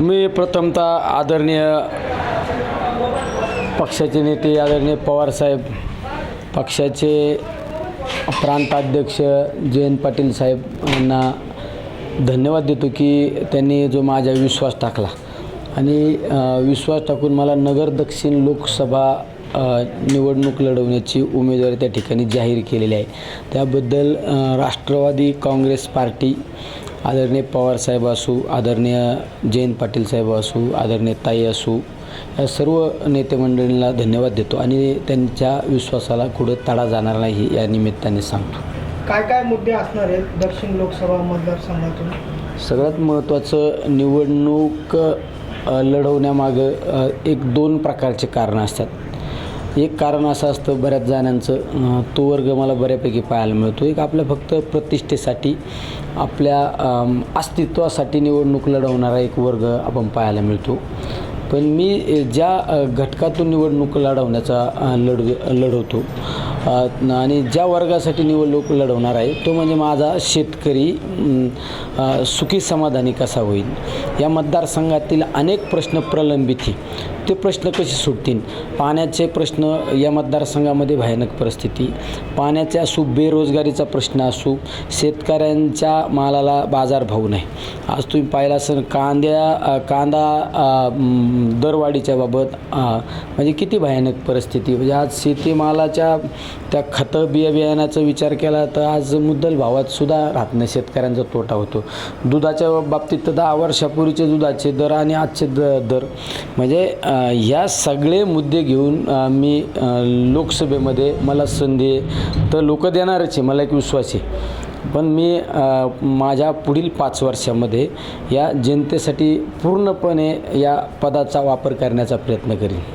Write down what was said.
मी प्रथमतः आदरणीय पक्षाचे नेते आदरणीय पवारसाहेब पक्षाचे प्रांताध्यक्ष जयंत पाटील साहेब यांना धन्यवाद देतो की त्यांनी जो माझा विश्वास टाकला. आणि विश्वास टाकून मला नगर दक्षिण लोकसभा निवडणूक लढवण्याची उमेदवारी त्या ठिकाणी जाहीर केलेली आहे. त्याबद्दल राष्ट्रवादी काँग्रेस पार्टी आदरणीय पवारसाहेब असू आदरणीय जयंत पाटील साहेब असू आदरणीय ताई असू या सर्व नेते मंडळींना धन्यवाद देतो आणि त्यांच्या विश्वासाला कुठं तडा जाणार नाही या निमित्ताने सांगतो. काय काय मुद्दे असणार आहेत दक्षिण लोकसभा मतदारसंघातून? सगळ्यात महत्त्वाचं निवडणूक लढवण्यामागं एक दोन प्रकारचे कारणं असतात. एक कारण असं असतं बऱ्याच जणांचं तो वर्ग मला बऱ्यापैकी पाहायला मिळतो. एक आपल्या फक्त प्रतिष्ठेसाठी आपल्या अस्तित्वासाठी निवडणूक लढवणारा एक वर्ग आपण पाहायला मिळतो. पण मी ज्या घटकातून निवडणूक लढवण्याचा लढ लढवतो आणि ज्या वर्गासाठी निवडणूक लढवणार आहे तो म्हणजे माझा शेतकरी सुखी समाधानी कसा होईल? या मतदारसंघातील अनेक प्रश्न प्रलंबित आहे ते प्रश्न कसे सुटतील? पाण्याचे प्रश्न या मतदारसंघामध्ये भयानक परिस्थिती. पाण्याचे असू बेरोजगारीचा प्रश्न असू शेतकऱ्यांच्या मालाला बाजारभाव नाही. आज तुम्ही पाहिला असेल कांद्या कांदा दरवाढीच्या बाबत म्हणजे किती भयानक परिस्थिती. म्हणजे आज शेतीमालाच्या त्या खतं बिया बियाण्याचा विचार केला तर आज मुद्दल भावात सुद्धा राहत नाही. शेतकऱ्यांचा तोटा होतो. दुधाच्या बाबतीत तर दहा वर्षापूर्वीचे दुधाचे दर आणि आजचे द दर. म्हणजे ह्या सगळे मुद्दे घेऊन मी लोकसभेमध्ये मला संधी तर लोक देणारच आहे मला एक विश्वास आहे. पण मी माझ्या पुढील पाच वर्षामध्ये या जनतेसाठी पूर्णपणे या पदाचा वापर करण्याचा प्रयत्न करीन.